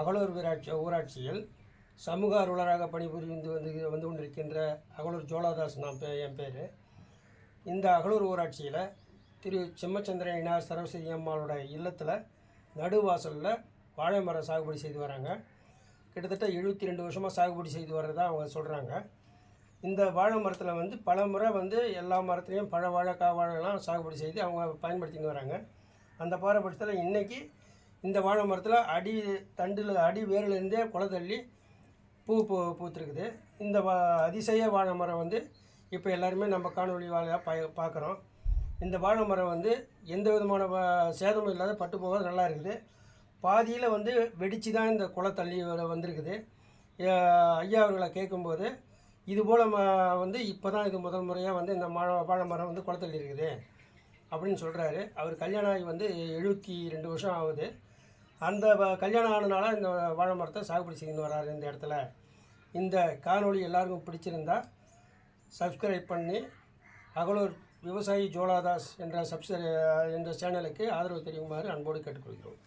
அகலூர் வீராட்சி ஊராட்சியில் சமூக அலுவலராக பணிபுரிந்து வந்து வந்து கொண்டிருக்கின்ற அகலூர் ஜோலாதாஸ் நான் பே என் பேர். இந்த அகலூர் ஊராட்சியில் திரு சிம்மச்சந்திரன் சரஸ்வதி அம்மாவோட இல்லத்தில் நடுவாசலில் வாழை மரம் சாகுபடி செய்து வராங்க. கிட்டத்தட்ட எழுபத்தி ரெண்டு வருஷமாக சாகுபடி செய்து வர்றதா அவங்க சொல்கிறாங்க இந்த வாழை மரத்தில் வந்து பல முறை வந்து எல்லா மரத்துலேயும் பழ வாழை காவாழெல்லாம் வாழைலாம் சாகுபடி செய்து அவங்க பயன்படுத்தின்னு வராங்க. அந்த பாரபட்சத்தில் இன்றைக்கி இந்த வாழை மரத்தில் அடி தண்டில் அடி வேர்லேருந்தே குலை தள்ளி பூ பூ பூத்துருக்குது. இந்த வா அதிசய வாழை மரம் வந்து இப்போ எல்லாருமே நம்ம காணொலி வாழையாக பா பார்க்குறோம் இந்த வாழை மரம் வந்து எந்த விதமான சேதமும் இல்லாத பட்டு போக நல்லா இருக்குது. பாதியில் வந்து வெடித்து தான் இந்த குலை தள்ளி வந்திருக்குது. ஐயா அவர்களை கேட்கும்போது இது போல் ம வந்து இப்போ தான் இது முதல் முறையாக வந்து இந்த மழை வாழை மரம் வந்து குலை தள்ளி இருக்குது அப்படின்னு சொல்கிறாரு அவர் கல்யாணம் ஆகி வந்து எழுபத்தி ரெண்டு வருஷம் ஆகுது. அந்த வ- கல்யாணம் ஆனனால இந்த வாழை மரத்தை சாகுபடி செய்து வராரு இந்த இடத்துல. இந்த காணொளி எல்லாருக்கும் பிடிச்சிருந்தா சப்ஸ்கிரைப் பண்ணி அகலூர் விவசாயி ஜோலாதாஸ் என்ற சப்ஸ் என்ற சேனலுக்கு ஆதரவு தெரியுமாறு அன்போடு கேட்டுக்கொள்கிறோம்.